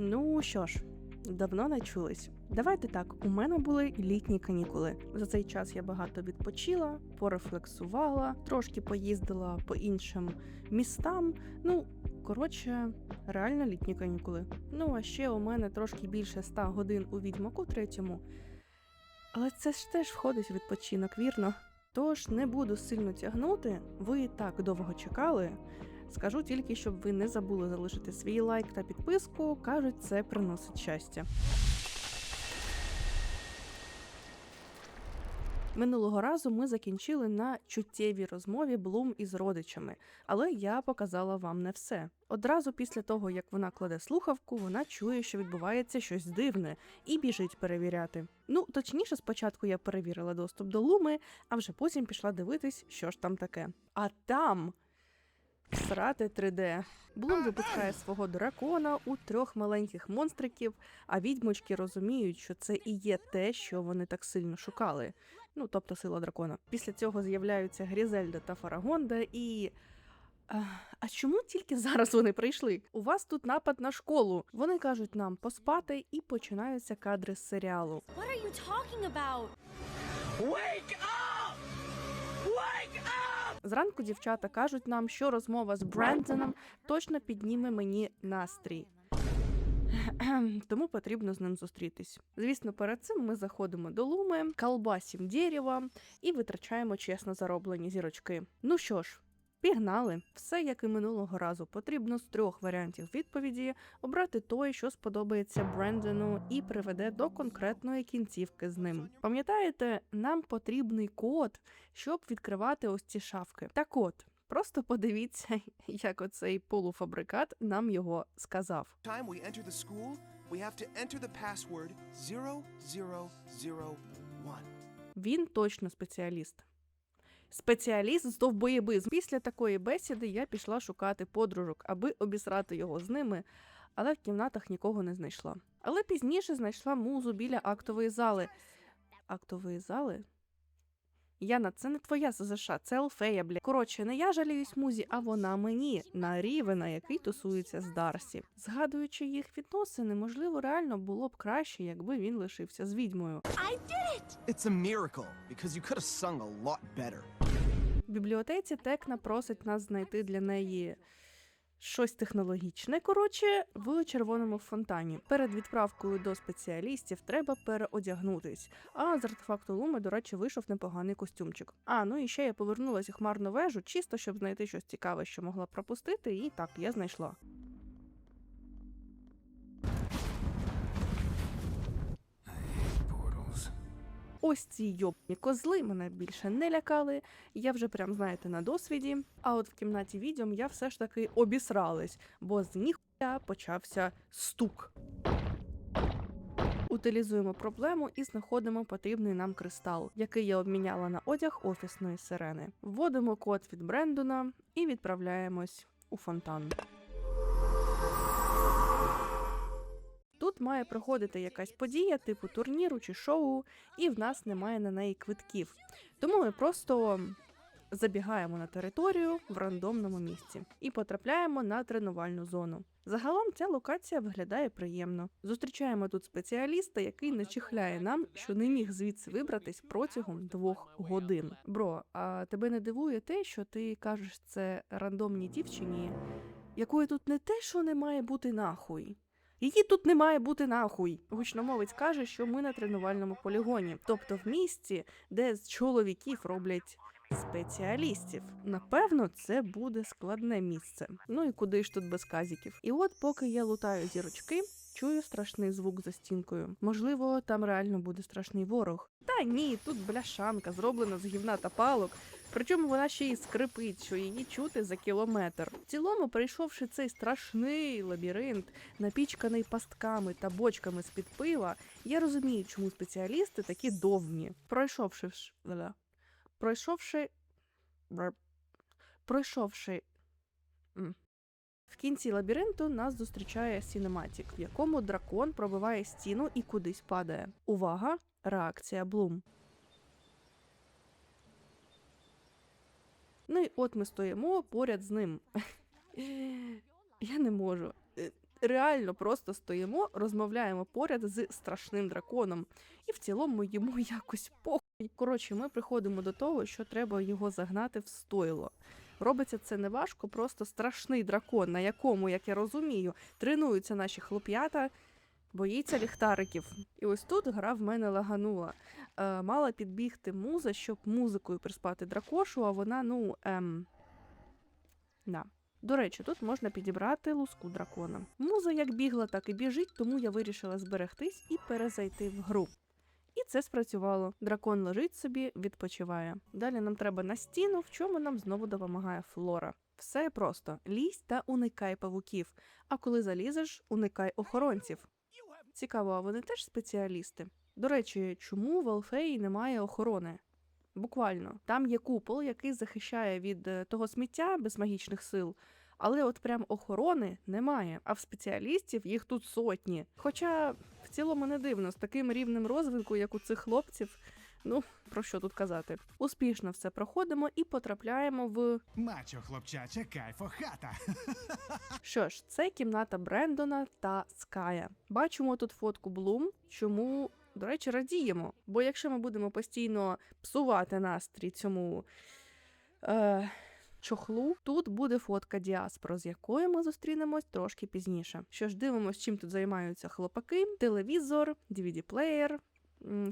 Ну що ж, давно не чулись. Давайте так, у мене були літні канікули. За цей час я багато відпочила, порефлексувала, трошки поїздила по іншим містам. Ну, коротше, реально літні канікули. Ну, а ще у мене трошки більше 100 годин у відьмаку третьому. Але це ж теж входить в відпочинок, вірно? Тож не буду сильно тягнути, ви так довго чекали. Скажу тільки, щоб ви не забули залишити свій лайк та підписку. Кажуть, це приносить щастя. Минулого разу ми закінчили на чуттєвій розмові Блум із родичами, але я показала вам не все. Одразу після того, як вона кладе слухавку, вона чує, що відбувається щось дивне, і біжить перевіряти. Ну, точніше, спочатку я перевірила доступ до луми, а вже потім пішла дивитись, що ж там таке. А там Срати 3D. Блум випускає свого дракона у трьох маленьких монстриків, а відьмочки розуміють, що це і є те, що вони так сильно шукали. Ну, тобто сила дракона. Після цього з'являються Грізельда та Фарагонда і. А, а чому тільки зараз вони прийшли? У вас тут напад на школу. Вони кажуть нам поспати, і починаються кадри з серіалу. What are you talking about? Wake up! Зранку дівчата кажуть нам, що розмова з Брендоном точно підніме мені настрій. Тому потрібно з ним зустрітись. Звісно, перед цим ми заходимо до луми, колбасім дерева і витрачаємо чесно зароблені зірочки. Ну що ж, пігнали. Все як і минулого разу. Потрібно з трьох варіантів відповіді обрати той, що сподобається Брендону, і приведе до конкретної кінцівки з ним. Пам'ятаєте, нам потрібний код, щоб відкривати ось ці шафки. Так от. Просто подивіться, як оцей полуфабрикат нам його сказав. time we enter the school, we have to enter the password 0001. Він точно спеціаліст. Спеціаліст з довбоєбизм. Після такої бесіди я пішла шукати подружок, аби обісрати його з ними, але в кімнатах нікого не знайшла. Але пізніше знайшла музу біля актової зали. Актової зали? Яна, це не твоя СЗШ, це Алфея, бля. Коротше, не я жаліюсь музі, а вона мені на рівена, який тусується з Дарсі. Згадуючи їх відносини, можливо, реально було б краще, якби він лишився з відьмою. It's a miracle because you could have sung a lot better. В бібліотеці Текна просить нас знайти для неї щось технологічне. Коротше, в червоному фонтані. Перед відправкою до спеціалістів треба переодягнутись. А з артефакту Луми, до речі, вийшов непоганий костюмчик. А ну і ще я повернулася у хмарну вежу, чисто щоб знайти щось цікаве, що могла пропустити, і так я знайшла. Ось ці йобні козли мене більше не лякали. Я вже прям знаєте на досвіді. А от в кімнаті відьом я все ж таки обісралась, бо з ніхуя почався стук. Утилізуємо проблему і знаходимо потрібний нам кристал, який я обміняла на одяг офісної сирени. Вводимо код від Брендона і відправляємось у фонтан. Має проходити якась подія, типу турніру чи шоу, і в нас немає на неї квитків. Тому ми просто забігаємо на територію в рандомному місці і потрапляємо на тренувальну зону. Загалом ця локація виглядає приємно. Зустрічаємо тут спеціаліста, який начихляє нам, що не міг звідси вибратись протягом двох годин. Бро, а тебе не дивує те, що ти кажеш це рандомній дівчині, якої тут не те, що не має бути нахуй. Її тут не має бути нахуй. Гучномовець каже, що ми на тренувальному полігоні, тобто в місці, де з чоловіків роблять спеціалістів. Напевно, це буде складне місце. Ну і куди ж тут без казіків? І от, поки я лутаю зірочки. Чую страшний звук за стінкою. Можливо, там реально буде страшний ворог. Та ні, тут бляшанка, зроблена з гівна та палок. Причому вона ще й скрипить, що її чути за кілометр. В цілому, пройшовши цей страшний лабіринт, напічканий пастками та бочками з-під пива, я розумію, чому спеціалісти такі довгі. Пройшовши пройшовши. пройшовши. В кінці лабіринту нас зустрічає сінематік, в якому дракон пробиває стіну і кудись падає. Увага! Реакція Блум. Ну і от ми стоїмо поряд з ним. Я не можу. Е, реально просто стоїмо, розмовляємо поряд з страшним драконом, і в цілому йому якось похуй. Коротше, ми приходимо до того, що треба його загнати в стойло. Робиться це не важко, просто страшний дракон, на якому, як я розумію, тренуються наші хлоп'ята, боїться ліхтариків. І ось тут гра в мене лаганула. Е, мала підбігти муза, щоб музикою приспати дракошу, а вона, ну, ем. Да. До речі, тут можна підібрати луску дракона. Муза як бігла, так і біжить, тому я вирішила зберегтись і перезайти в гру. І це спрацювало. Дракон лежить собі, відпочиває. Далі нам треба на стіну, в чому нам знову допомагає флора. Все просто: лізь та уникай павуків. А коли залізеш, уникай охоронців. Цікаво, а вони теж спеціалісти. До речі, чому в Алфеї немає охорони? Буквально, там є купол, який захищає від е, того сміття без магічних сил. Але от прям охорони немає, а в спеціалістів їх тут сотні. Хоча в цілому не дивно, з таким рівнем розвитку, як у цих хлопців, ну про що тут казати. Успішно все проходимо і потрапляємо в Мачо, хлопчаче, кайфо хата. Що ж, це кімната Брендона та Ская. Бачимо тут фотку Блум, чому, до речі, радіємо. Бо якщо ми будемо постійно псувати настрій цьому е, чохлу, тут буде фотка Діаспро, з якою ми зустрінемось трошки пізніше. Що ж, дивимось, чим тут займаються хлопаки: телевізор, DVD-плеєр.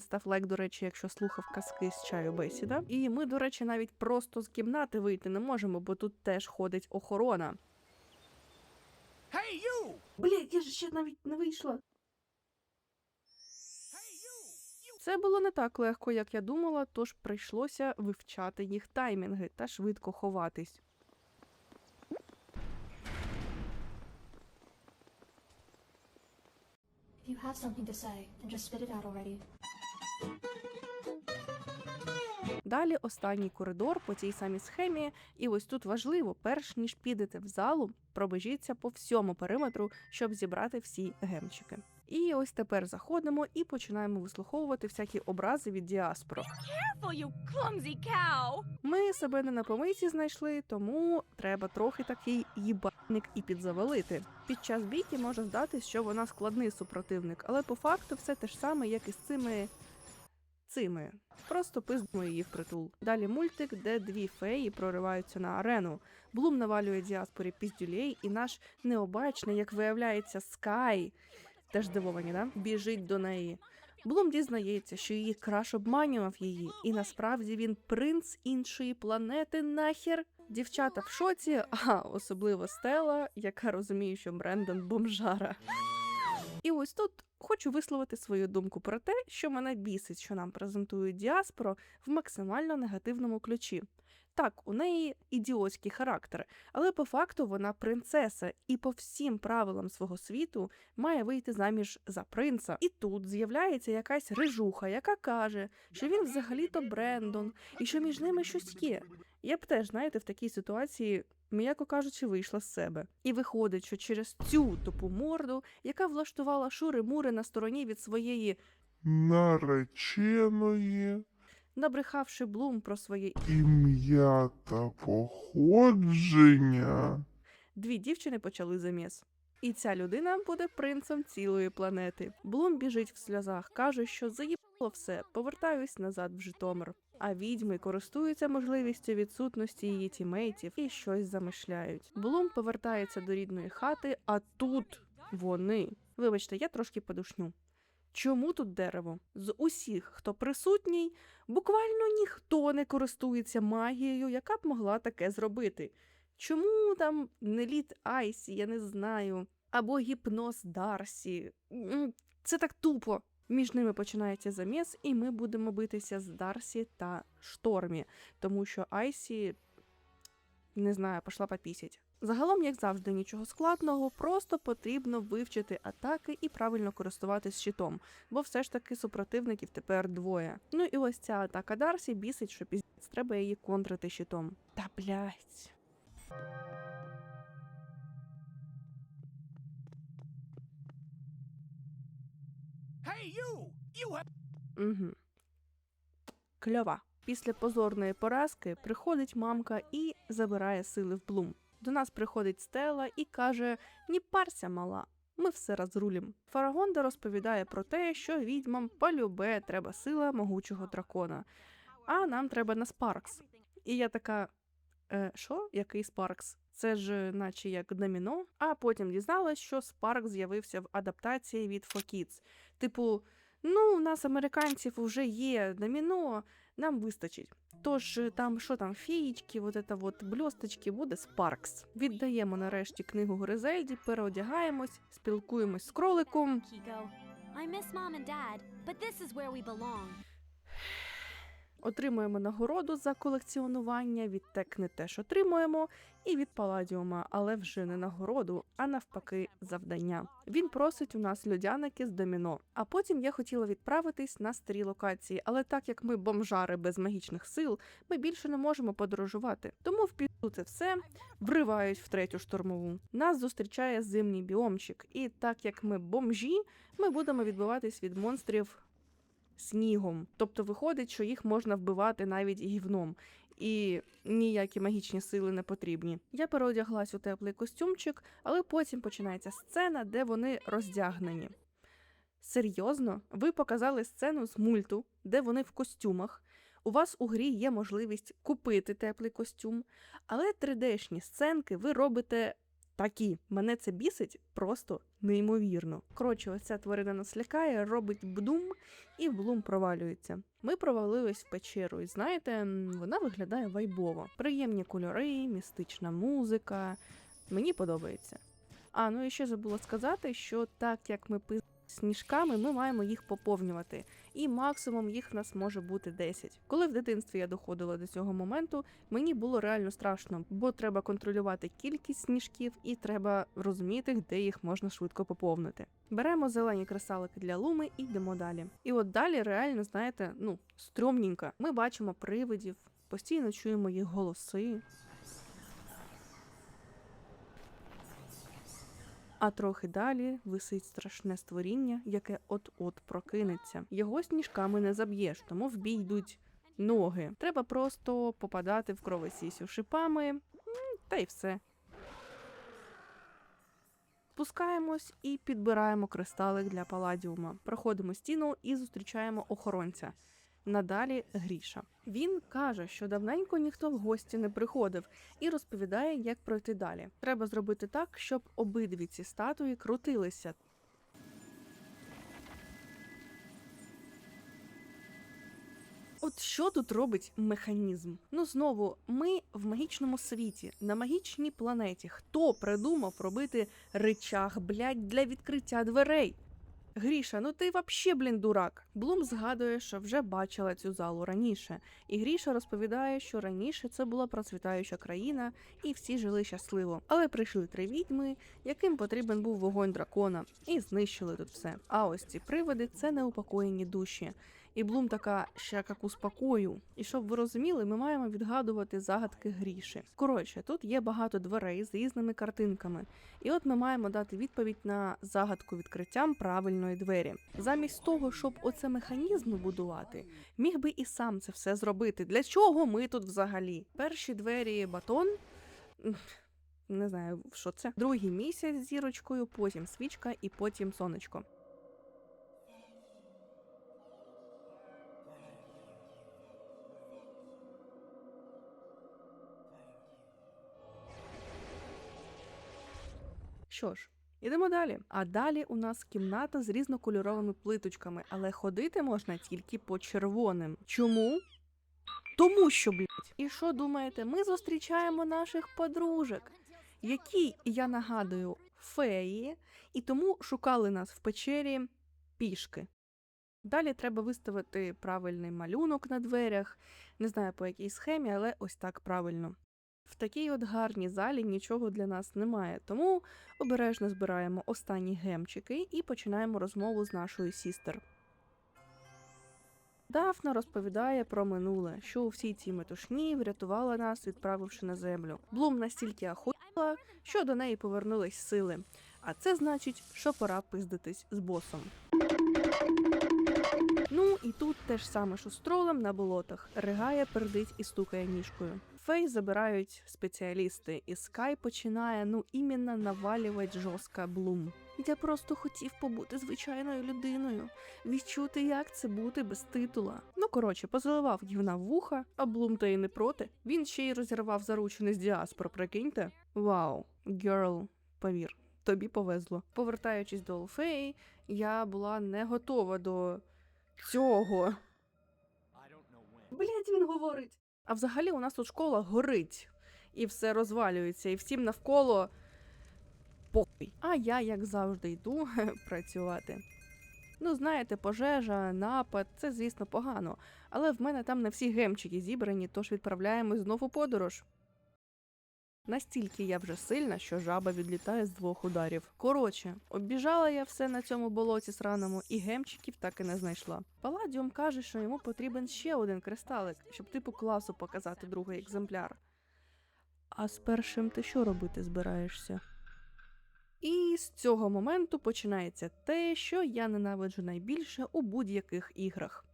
Став лайк, до речі, якщо слухав казки з чаю бесіда. І ми, до речі, навіть просто з кімнати вийти не можемо, бо тут теж ходить охорона. Hey, you! Блін, я ж ще навіть не вийшла. Це було не так легко, як я думала, тож прийшлося вивчати їх таймінги та швидко ховатись. If you have something to say, then just spit it out already. Далі останній коридор по цій самій схемі, і ось тут важливо, перш ніж підете в залу, пробежіться по всьому периметру, щоб зібрати всі гемчики. І ось тепер заходимо і починаємо вислуховувати всякі образи від діаспро. Careful, cow! Ми себе не на помийці знайшли, тому треба трохи такий їбальник і підзавалити. Під час бійки може здатись, що вона складний супротивник, але по факту все те ж саме, як і з цими. цими. Просто пиздимо її впритул. Далі мультик, де дві феї прориваються на арену. Блум навалює діаспорі піздюлей, і наш необачний, як виявляється, Скай. Теж здивовані, да? Біжить до неї. Блум дізнається, що її краш обманював її, і насправді він принц іншої планети нахер. Дівчата в шоці, а особливо Стела, яка розуміє, що Брендон бомжара. І ось тут хочу висловити свою думку про те, що мене бісить, що нам презентують діаспоро в максимально негативному ключі. Так, у неї ідіотський характер, але по факту вона принцеса і по всім правилам свого світу має вийти заміж за принца. І тут з'являється якась рижуха, яка каже, що він взагалі-то Брендон, і що між ними щось є. Я б теж, знаєте, в такій ситуації, м'яко кажучи, вийшла з себе. І виходить, що через цю тупу морду, яка влаштувала шури-мури на стороні від своєї, нареченої набрехавши Блум про своє ім'я та походження. дві дівчини почали заміс. І ця людина буде принцем цілої планети. Блум біжить в сльозах, каже, що заїбало все, повертаюсь назад в Житомир. А відьми користуються можливістю відсутності її тімейтів і щось замишляють. Блум повертається до рідної хати, а тут вони. Вибачте, я трошки подушню. Чому тут дерево? З усіх, хто присутній, буквально ніхто не користується магією, яка б могла таке зробити. Чому там не лід Айсі, я не знаю, або гіпноз Дарсі. Це так тупо. Між ними починається заміс, і ми будемо битися з Дарсі та Штормі, тому що Айсі, не знаю, пішла попісять. Загалом, як завжди, нічого складного, просто потрібно вивчити атаки і правильно користуватись щитом, бо все ж таки супротивників тепер двоє. Ну і ось ця атака Дарсі бісить, що піздець треба її контрити щитом. Та блять. Hey, you! You have. Угу. Кльова. Після позорної поразки приходить мамка і забирає сили в Блум. До нас приходить Стела і каже: Ні парся, мала. Ми все розрулім. Фарагонда розповідає про те, що відьмам полюбе треба сила могучого дракона, а нам треба на Спаркс. І я така: е, що? Який Спаркс? Це ж наче як доміно. А потім дізналась, що Спарк з'явився в адаптації від 4Kids. Типу, ну, у нас американців вже є доміно, нам вистачить. Тож е, там що там, фієчки, вот это вот бльосточки, буде Спаркс. Віддаємо нарешті книгу Гризельді, переодягаємось, спілкуємось з кроликом. Отримуємо нагороду за колекціонування, відтек не теж отримуємо, і від Паладіума, але вже не нагороду, а навпаки, завдання. Він просить у нас льодяники з доміно. А потім я хотіла відправитись на старі локації, але так як ми бомжари без магічних сил, ми більше не можемо подорожувати. Тому в піду це все вривають в третю штурмову. Нас зустрічає зимній біомчик, і так як ми бомжі, ми будемо відбиватись від монстрів снігом. Тобто виходить, що їх можна вбивати навіть гівном. І ніякі магічні сили не потрібні. Я переодяглась у теплий костюмчик, але потім починається сцена, де вони роздягнені. Серйозно, ви показали сцену з мульту, де вони в костюмах. У вас у грі є можливість купити теплий костюм, але 3D-шні сценки ви робите такі. Мене це бісить просто неймовірно. Коротше, ось ця тварина нас лякає, робить бдум, і блум провалюється. Ми провалились в печеру, і знаєте, вона виглядає вайбово. Приємні кольори, містична музика. Мені подобається. А, ну і ще забула сказати, що так як ми пи сніжками, ми маємо їх поповнювати, і максимум їх в нас може бути 10. Коли в дитинстві я доходила до цього моменту, мені було реально страшно, бо треба контролювати кількість сніжків і треба розуміти, де їх можна швидко поповнити. Беремо зелені кристалики для луми і йдемо далі. І от далі реально, знаєте, ну, стрьомненько. Ми бачимо привидів, постійно чуємо їх голоси. А трохи далі висить страшне створіння, яке от-от прокинеться. Його сніжками не заб'єш, тому в бій йдуть ноги. Треба просто попадати в кровосісю шипами, та й все. Спускаємось і підбираємо кристалик для паладіума. Проходимо стіну і зустрічаємо охоронця. Надалі Гріша. Він каже, що давненько ніхто в гості не приходив, і розповідає, як пройти далі. Треба зробити так, щоб обидві ці статуї крутилися. От що тут робить механізм? Ну знову, ми в магічному світі, на магічній планеті. Хто придумав робити речах, блядь, для відкриття дверей? Гріша, ну ти вообще, блін, дурак. Блум згадує, що вже бачила цю залу раніше, і Гріша розповідає, що раніше це була процвітаюча країна, і всі жили щасливо. Але прийшли три відьми, яким потрібен був вогонь дракона, і знищили тут все. А ось ці привиди це неупокоєні душі. І Блум така ще як успокою. І щоб ви розуміли, ми маємо відгадувати загадки гріші. Коротше, тут є багато дверей з різними картинками. І от ми маємо дати відповідь на загадку відкриттям правильної двері. Замість того, щоб оце механізм будувати, міг би і сам це все зробити. Для чого ми тут взагалі? Перші двері батон. Не знаю, що це. Другий місяць з зірочкою, потім свічка і потім сонечко. Що ж, ідемо далі. А далі у нас кімната з різнокольоровими плиточками, але ходити можна тільки по червоним. Чому? Тому що, блядь. І що думаєте, ми зустрічаємо наших подружок, які, я нагадую, феї, і тому шукали нас в печері пішки. Далі треба виставити правильний малюнок на дверях. Не знаю по якій схемі, але ось так правильно. В такій от гарній залі нічого для нас немає, тому обережно збираємо останні гемчики і починаємо розмову з нашою сістер. Дафна розповідає про минуле, що у всій цій метушні врятувала нас, відправивши на землю. Блум настільки ахуїла, що до неї повернулись сили. А це значить, що пора пиздитись з босом. Ну і тут те ж саме, що з тролем на болотах. Ригає, пердить і стукає ніжкою. Алфей забирають спеціалісти, і Скай починає ну іменно навалювати жорстко Блум. Я просто хотів побути звичайною людиною, відчути, як це бути без титула. Ну коротше, позаливав гівна вуха, а Блум та й не проти. Він ще й розірвав заручини з діаспор, прикиньте. Вау, герл, повір. Тобі повезло. Повертаючись до Алфеї, я була не готова до цього. Блять, він говорить. А взагалі у нас тут школа горить, і все розвалюється, і всім навколо похуй. А я, як завжди, йду працювати. Ну, знаєте, пожежа, напад це, звісно, погано, але в мене там не всі гемчики зібрані, тож відправляємось знову подорож. Настільки я вже сильна, що жаба відлітає з двох ударів. Коротше, обіжала я все на цьому болоті сраному, і гемчиків так і не знайшла. Паладіум каже, що йому потрібен ще один кристалик, щоб типу класу показати другий екземпляр. А з першим ти що робити збираєшся? І з цього моменту починається те, що я ненавиджу найбільше у будь-яких іграх.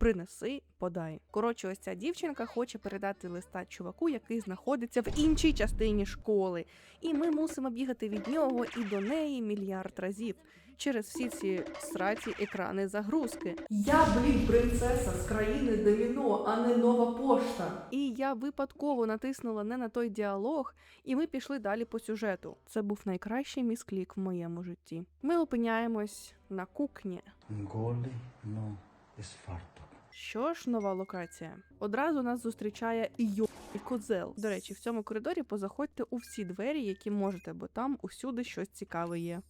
Принеси, подай. Коротше, ось ця дівчинка хоче передати листа чуваку, який знаходиться в іншій частині школи. І ми мусимо бігати від нього і до неї мільярд разів через всі ці сраці екрани загрузки. Я, блін, принцеса з країни Доміно, а не нова пошта. І я випадково натиснула не на той діалог, і ми пішли далі по сюжету. Це був найкращий місклік в моєму житті. Ми опиняємось на кухні. Голий, ну, із фартук. Що ж, нова локація? Одразу нас зустрічає йо і козел. До речі, в цьому коридорі позаходьте у всі двері, які можете, бо там усюди щось цікаве є.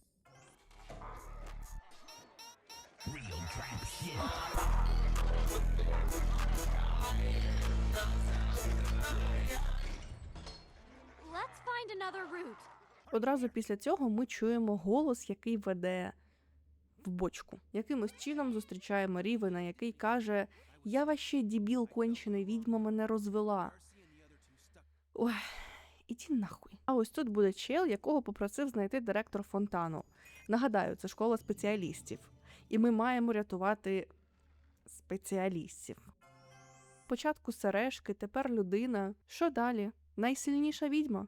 Let's find another route. Одразу після цього ми чуємо голос, який веде в бочку. Якимось чином зустрічаємо Рівена, який каже: Я ваще дібіл кончений відьма мене розвела. Ой, іди нахуй. А ось тут буде чел, якого попросив знайти директор фонтану. Нагадаю, це школа спеціалістів. І ми маємо рятувати спеціалістів. Спочатку сережки, тепер людина. Що далі? Найсильніша відьма.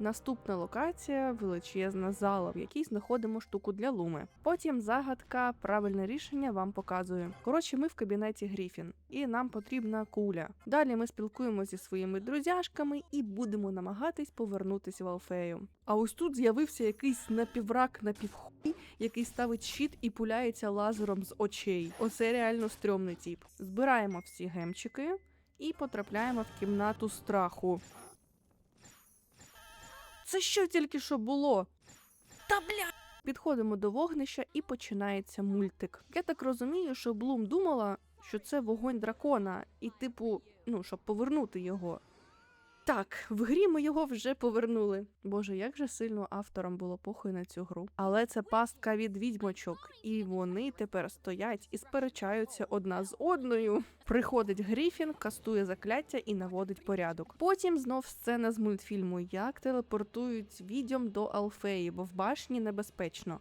Наступна локація величезна зала, в якій знаходимо штуку для луми. Потім загадка, правильне рішення вам показую. Коротше, ми в кабінеті Гріфін, і нам потрібна куля. Далі ми спілкуємося зі своїми друзяшками і будемо намагатись повернутися в Алфею. А ось тут з'явився якийсь напіврак напівхуй, який ставить щит і пуляється лазером з очей. Оце реально стрьомний тіп. Збираємо всі гемчики і потрапляємо в кімнату страху. Це що тільки що було? Та бля! Підходимо до вогнища і починається мультик. Я так розумію, що Блум думала, що це вогонь дракона, і, типу, ну, щоб повернути його. Так, в грі ми його вже повернули. Боже, як же сильно авторам було похуй на цю гру. Але це пастка від відьмочок, і вони тепер стоять і сперечаються одна з одною. Приходить Гріфін, кастує закляття і наводить порядок. Потім знов сцена з мультфільму, як телепортують відьом до Алфеї, бо в башні небезпечно.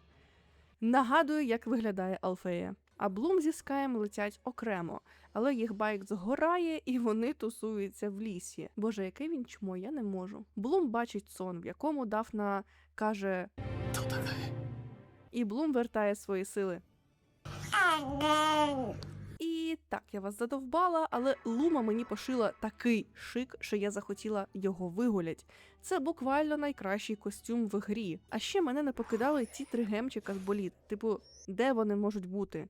Нагадую, як виглядає Алфея. А Блум зі Скаєм летять окремо, але їх байк згорає і вони тусуються в лісі. Боже, яке він чмо, я не можу. Блум бачить сон, в якому Дафна каже. І Блум вертає свої сили. І так, я вас задовбала, але Лума мені пошила такий шик, що я захотіла його вигулять. Це буквально найкращий костюм в грі. А ще мене не покидали ті три гемчика з боліт. Типу, де вони можуть бути?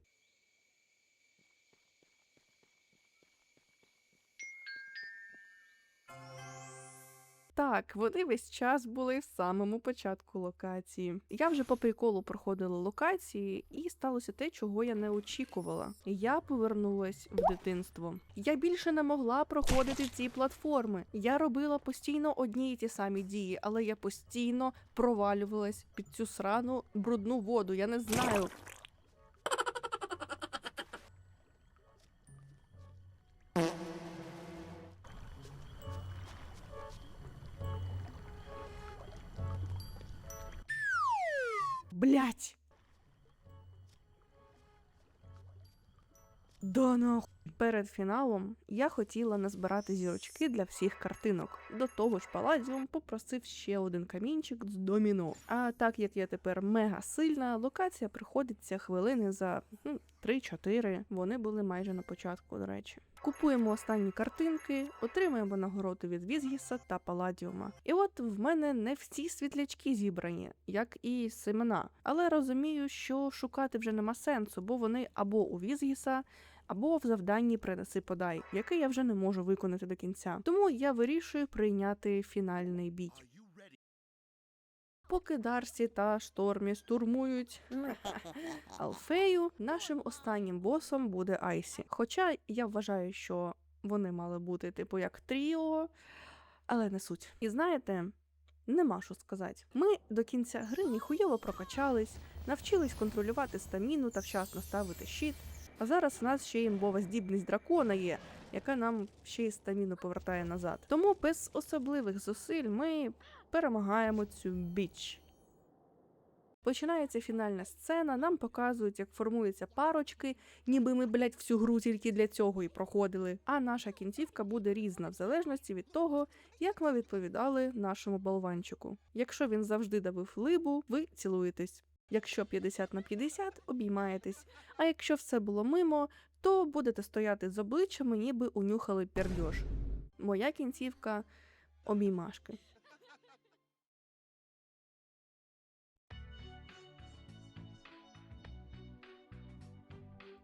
Так, вони весь час були в самому початку локації. Я вже по приколу проходила локації, і сталося те, чого я не очікувала. Я повернулась в дитинство. Я більше не могла проходити ці платформи. Я робила постійно одні й ті самі дії, але я постійно провалювалась під цю срану брудну воду. Я не знаю. Перед фіналом я хотіла назбирати зірочки для всіх картинок. До того ж, Паладіум попросив ще один камінчик з доміно. А так як я тепер мега сильна, локація приходиться хвилини за ну, 3-4. Вони були майже на початку, до речі. Купуємо останні картинки, отримуємо нагороду від Візгіса та Паладіума. І от в мене не всі світлячки зібрані, як і семена. Але розумію, що шукати вже нема сенсу, бо вони або у Візгіса, або в завданні принеси подай, яке я вже не можу виконати до кінця. Тому я вирішую прийняти фінальний бій. Поки Дарсі та Штормі штурмують Алфею, нашим останнім босом буде Айсі. Хоча я вважаю, що вони мали бути типу як тріо, але не суть. І знаєте, нема що сказати. Ми до кінця гри ніхуєво прокачались, навчились контролювати стаміну та вчасно ставити щит. А зараз в нас ще імбова здібність дракона є, яка нам ще й стаміну повертає назад. Тому без особливих зусиль ми перемагаємо цю біч. Починається фінальна сцена, нам показують, як формуються парочки, ніби ми, блядь, всю гру тільки для цього і проходили. А наша кінцівка буде різна в залежності від того, як ми відповідали нашому болванчику. Якщо він завжди давив либу, ви цілуєтесь. Якщо 50 на 50, обіймаєтесь. А якщо все було мимо, то будете стояти з обличчями, ніби унюхали пердьош. Моя кінцівка обіймашки.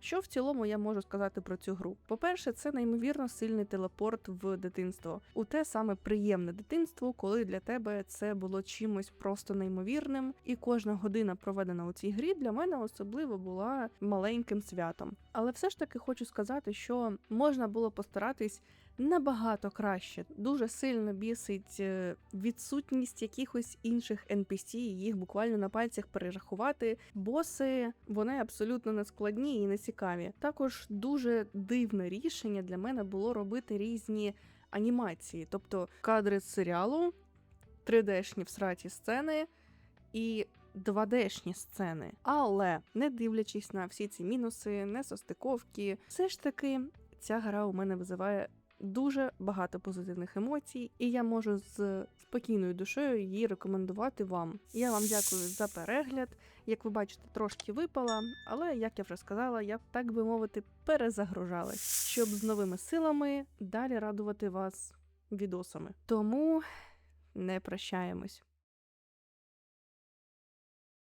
Що в цілому я можу сказати про цю гру? По-перше, це неймовірно сильний телепорт в дитинство, у те саме приємне дитинство, коли для тебе це було чимось просто неймовірним, і кожна година, проведена у цій грі, для мене особливо була маленьким святом. Але все ж таки хочу сказати, що можна було постаратись набагато краще. Дуже сильно бісить е, відсутність якихось інших NPC, їх буквально на пальцях перерахувати. Боси вони абсолютно не складні і не цікаві. Також дуже дивне рішення для мене було робити різні анімації, тобто кадри з серіалу, 3D-шні всраті сцени і 2D-шні сцени. Але не дивлячись на всі ці мінуси, несостиковки, все ж таки ця гра у мене визиває дуже багато позитивних емоцій, і я можу з спокійною душею її рекомендувати вам. Я вам дякую за перегляд. Як ви бачите, трошки випала, але як я вже сказала, я так би мовити перезагружалась, щоб з новими силами далі радувати вас відосами. Тому не прощаємось.